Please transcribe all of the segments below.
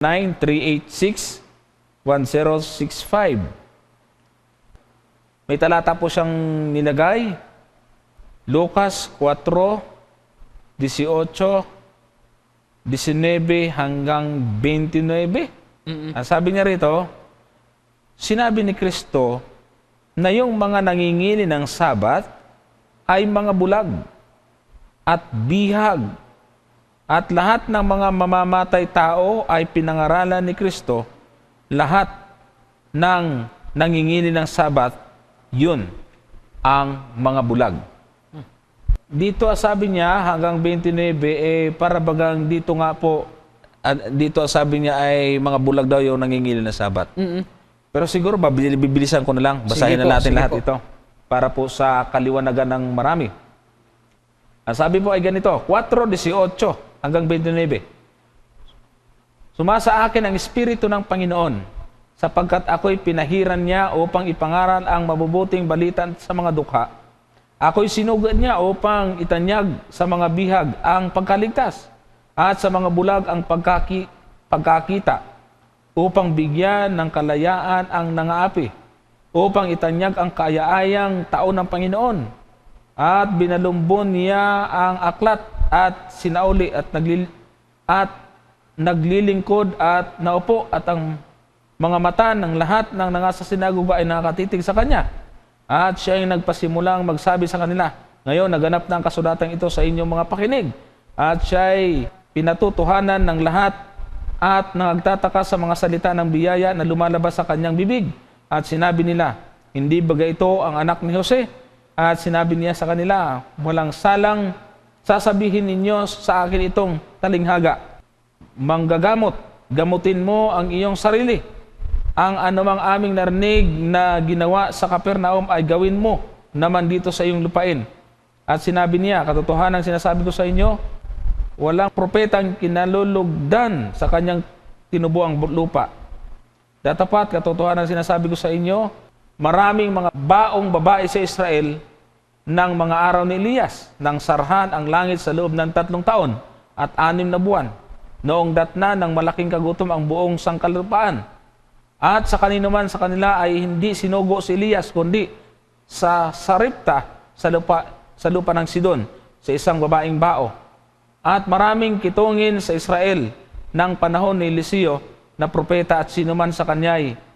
09-386-1065. May talata po siyang nilagay. Lucas 4, 18, 19 hanggang 29. Ang sabi niya rito, sinabi ni Kristo na yung mga nangingili ng sabat ay mga bulag at bihag at lahat ng mga mamamatay tao ay pinangaralan ni Kristo, lahat ng nangingili ng sabat, yun ang mga bulag. Dito ah, sabi niya hanggang 29 eh para bagang dito nga po ah, dito ah, sabi niya ay mga bulag daw yung nangingili ng sabat. Mm-mm. Pero siguro bibilisan ko na lang. Basahin Sige na po, natin lahat po. ito para po sa kaliwanagan ng marami. Ang sabi po ay ganito, 4.18 hanggang 29. Sumasa akin ang Espiritu ng Panginoon sapagkat ako'y pinahiran niya upang ipangaral ang mabubuting balita sa mga dukha. Ako'y sinugod niya upang itanyag sa mga bihag ang pagkaligtas at sa mga bulag ang pagkaki, pagkakita upang bigyan ng kalayaan ang nangaapi, upang itanyag ang kayaayang taon ng Panginoon. At binalumbon niya ang aklat at sinauli at naglil at naglilingkod at naupo at ang mga mata ng lahat ng nangasa sinagoga ay nakatitig sa kanya. At siya ay nagpasimulang magsabi sa kanila, Ngayon, naganap na ang kasulatang ito sa inyong mga pakinig. At siya ay pinatutuhanan ng lahat at nagtataka sa mga salita ng biyaya na lumalabas sa kanyang bibig. At sinabi nila, Hindi baga ito ang anak ni Jose? At sinabi niya sa kanila, Walang salang sasabihin ninyo sa akin itong talinghaga. Manggagamot, gamutin mo ang iyong sarili. Ang anumang aming narinig na ginawa sa Kapernaum ay gawin mo naman dito sa iyong lupain. At sinabi niya, katotohanan sinasabi ko sa inyo, walang propetang kinalulugdan sa kanyang tinubuang lupa. Datapat, katotohanan sinasabi ko sa inyo, maraming mga baong babae sa Israel ng mga araw ni Elias, nang sarhan ang langit sa loob ng tatlong taon at anim na buwan, noong datna ng malaking kagutom ang buong sangkalupaan. At sa kanino man sa kanila ay hindi sinugo si Elias, kundi sa Saripta, sa lupa, sa lupa ng Sidon, sa isang babaeng bao. At maraming kitungin sa Israel ng panahon ni Eliseo na propeta at sino man sa kanya'y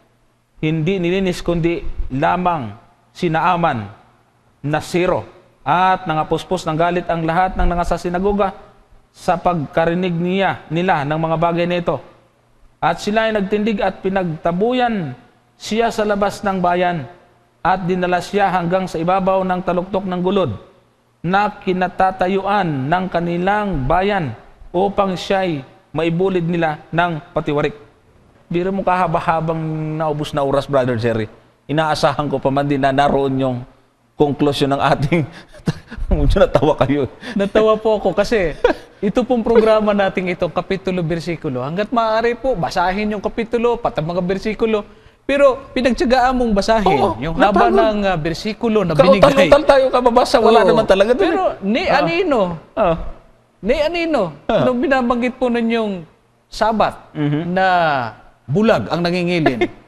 hindi nilinis kundi lamang si Naaman na siro at nangapuspos ng galit ang lahat ng nangasa sinagoga sa pagkarinig niya nila ng mga bagay na ito. At sila ay nagtindig at pinagtabuyan siya sa labas ng bayan at dinala siya hanggang sa ibabaw ng taluktok ng gulod na kinatatayuan ng kanilang bayan upang siya'y maibulid nila ng patiwarik. Biro mo kahaba-habang naubos na oras, Brother Jerry. Inaasahan ko pa man din na naroon yung conclusion ng ating... Medyo natawa kayo. Natawa po ako kasi ito pong programa nating ito, kapitulo, bersikulo. Hanggat maaari po, basahin yung kapitulo, patang mga bersikulo. Pero pinagtsagaan mong basahin Oo, yung haba napagod. ng ah, bersikulo na binigay. Kautal-utal tayo kababasa, wala Oo. naman talaga doon. Pero ni anino, Oh. ni anino, nung binabanggit po ninyong sabat na bulag ang nangingilin,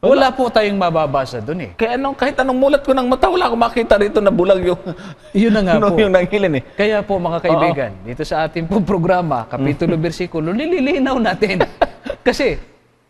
wala po tayong mababasa doon eh. Kaya anong, kahit anong mulat ko ng mata, wala akong makita rito na bulag yung, Yun na nga po. yung nangilin eh. Kaya po mga kaibigan, dito sa ating pong programa, kapitulo, bersikulo, nililinaw natin. Kasi,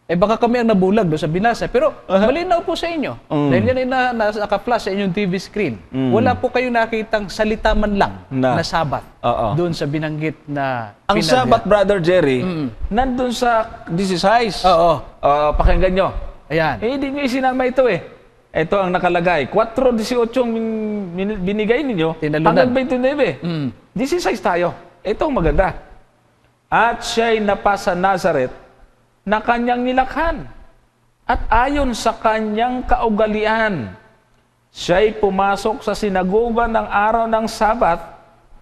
eh baka kami ang nabulag do sa binasa. Pero malinaw po sa inyo. Dahil yan ay na, na, naka-flash sa inyong TV screen. Wala po kayong nakitang salita man lang Na. na, sabat Oo. doon sa binanggit na Ang sabat, Brother Jerry, nandun sa this is size. Oo. Ah, pakinggan nyo. Ayan. Eh, hindi nyo isinama ito eh. Ito ang nakalagay. 4.18 yung bin- binigay ninyo. Tinalunan. Hanggang 29. Mm. This is size tayo. Ito ang maganda. At siya'y napasa Nazareth na kanyang nilakhan. At ayon sa kanyang kaugalian, siya'y pumasok sa sinagoga ng araw ng Sabat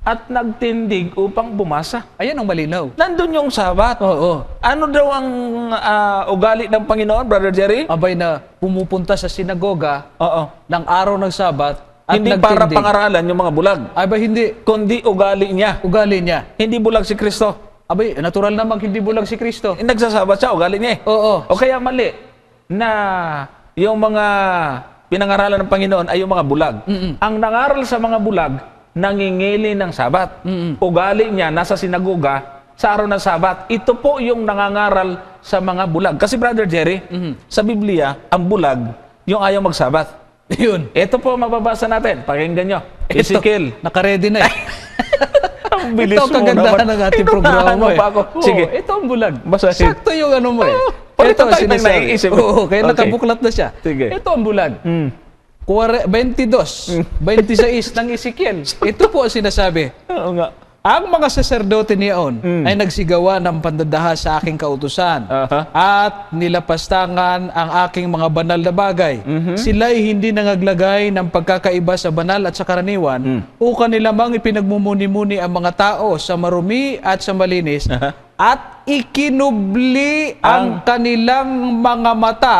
at nagtindig upang bumasa. Ayan ang malinaw. Nandun yung Sabat. Oo. Ano daw ang ah, ugali ng Panginoon, Brother Jerry? Abay na pumupunta sa sinagoga Oo. ng araw ng sabat at Hindi para nagtindig. pangaralan yung mga bulag, Abay hindi. kundi ugali niya. Ugali niya. Hindi bulag si Kristo. abay, natural namang hindi bulag si Kristo. Eh, nagsasabat siya, ugali niya eh. Oo. O kaya mali na yung mga pinangaralan ng Panginoon ay yung mga bulag. Ang nangaral sa mga bulag, nangingili ng sabat. Ugali niya, nasa sinagoga, sa araw ng sabat. Ito po yung nangangaral sa mga bulag. Kasi Brother Jerry, sa Biblia, ang bulag, yung ayaw magsabat. Yun. Ito po mababasa natin. Pakinggan nyo. Ito, Ezekiel. Nakaredy na eh. Ang bilis ito ang mo kagandahan naman. ng ating Inunahan programa mo eh. ako. Oo, Sige. ito ang bulag. Basahin. Sakto yung ano mo eh. Pag ito ang tayo sinasabi. Oo, kaya Okay. nakabuklat na siya. Sige. Ito ang bulag. Mm. Kuware- 22, 26 ng Ezekiel. Ito po ang sinasabi. Oo nga. Ang mga saserdote niyaon Mm. ay nagsigawa ng pandadaha sa aking kautusan Aha. at nilapastangan ang aking mga banal na bagay. Mhm. Sila'y hindi nangaglagay ng pagkakaiba sa banal at sa karaniwan Mm. o kanila mang ipinagmumuni-muni ang mga tao sa marumi at sa malinis Aha. at ikinubli ang kanilang mga mata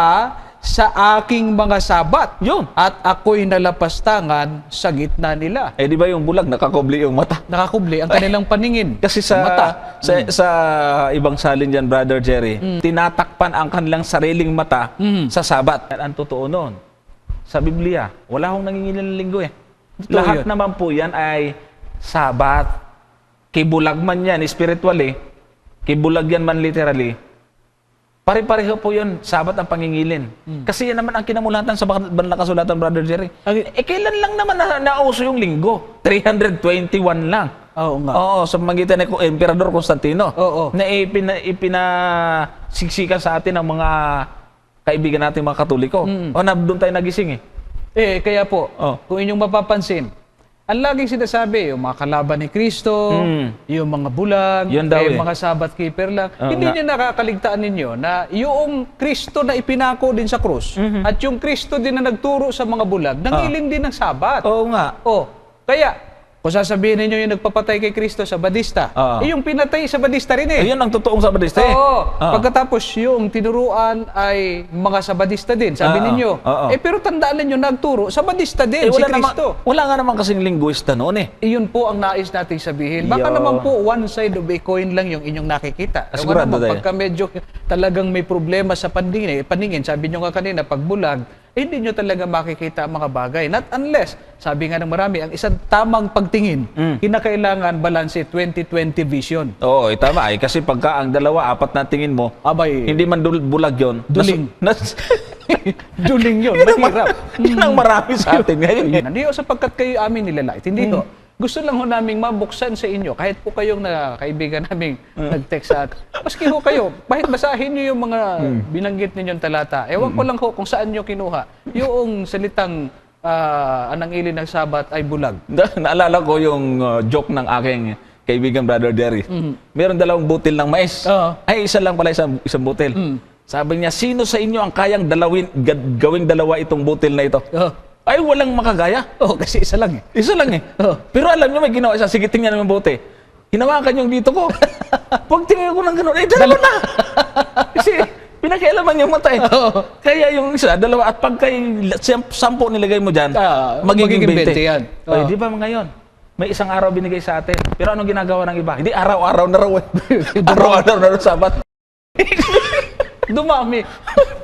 sa aking mga sabat. Yun. At ako'y nalapastangan sa gitna nila. Eh di ba yung bulag nakakobli yung mata? Nakakubli ang kanilang paningin. Kasi sa mata. sa, sa ibang salin diyan Brother Jerry, tinatakpan ang kanilang sariling mata Mm. sa sabat. At ang totoo noon, sa Biblia, wala akong nangingilin ng linggo eh. Totoo Lahat yun. naman po yan ay sabat. Kibulag man yan spiritually, kibulag yan man literally, pare-pareho po yun, sabat ang pangingilin. Kasi yan naman ang kinamulatan sa na kasulatan, Brother Jerry. Ang- Eh, kailan lang naman na, nauso yung linggo? 321 lang. Oo nga. Oo, sa magitan ni Emperador Constantino. Oo. Na ipina, ipinasiksikan sa atin ng mga kaibigan natin mga Katoliko. O na doon tayo nagising eh. Eh, kaya po, Oh. kung inyong mapapansin, ang laging sinasabi, yung mga kalaban ni Kristo, Mm. yung mga bulag, Yun daw eh, eh. mga sabat keeper lang, Oo hindi nga. niyo nakakaligtaan ninyo na yung Kristo na ipinako din sa krus, Mhm. at yung Kristo din na nagturo sa mga bulag, nangiling din ng sabat. Oo nga. Oh, kaya, kung sasabihin ninyo yung nagpapatay kay Kristo sa badista, Oo. eh, yung pinatay sa badista rin eh. Ayun ang totoong sabadista eh. Oo. Oo. Pagkatapos yung tinuruan ay mga sabadista din, sabi Oo. ninyo. Oo. Eh pero tandaan ninyo nagturo, sabadista din Eh, si wala, naman, Kristo. wala nga naman kasing linguista noon eh. Iyon po ang nais nating sabihin. Baka Yo. naman po one side of a coin lang yung inyong nakikita. Ewan Sigurado naman, tayo. pagka medyo talagang may problema sa paningin, eh, paningin sabi nyo nga kanina, pag bulag, eh, hindi nyo talaga makikita ang mga bagay. Not unless, sabi nga ng marami, ang isang tamang pagtingin, Mm. kinakailangan balanse 20-20 vision. Oo, eh, tama eh. Kasi pagka ang dalawa, apat na tingin mo, Abay, hindi man dul- bulag yon. Duling. Nas, duling yun, mahirap. yun ang marami sa atin ngayon. eh. Hindi sapagkat kayo amin nilalait. Hindi ho. Gusto lang ho naming mabuksan sa inyo, kahit po kayong na kaibigan naming nag-text sa atin. Maski ho kayo, kahit basahin niyo yung mga binanggit ninyong talata. Ewan ko lang ho kung saan niyo kinuha. Yung salitang ah, anang ili ng sabat ay bulag. Na- naalala ko yung uh, joke ng aking kaibigan brother Derry. Meron dalawang butil ng mais. Oo. Ay, isa lang pala isang, isang butil. Sabi niya, sino sa inyo ang kayang dalawin, ga- gawing dalawa itong butil na ito? Oh, Ay, walang makagaya. oh kasi isa lang eh. Isa lang eh. Oo. Pero alam niyo, may ginawa isa. Sige, tingnan naman buti. Hinawakan yung dito ko. Pag tingnan ko ng gano'n, eh, dalawa na. Kasi, pinakialaman yung mata eh. Oo. Kaya yung isa, dalawa. At pag kay sam- sampo nilagay mo dyan, Ah, magiging, magiging 20. 20 yan. Ay, Oo. di ba ngayon? May isang araw binigay sa atin. Pero anong ginagawa ng iba? Hindi, araw-araw na raw eh. araw-araw na raw sabat. Dumami.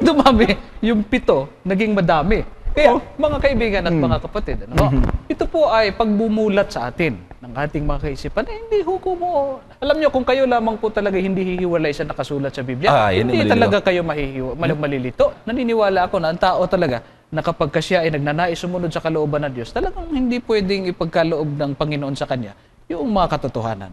Dumami. Yung pito, naging madami. Kaya, mga kaibigan at mga kapatid, ano, ito po ay pagbumulat sa atin ng ating mga kaisipan. Eh, hindi huko mo. Alam nyo, kung kayo lamang po talaga hindi hihiwalay sa nakasulat sa Biblia, Ah, hindi talaga kayo mahihiwa, mal- malilito. Naniniwala ako na ang tao talaga na kapag ka siya ay nagnanais sumunod sa kalooban ng Diyos, talagang hindi pwedeng ipagkaloob ng Panginoon sa kanya yung mga katotohanan.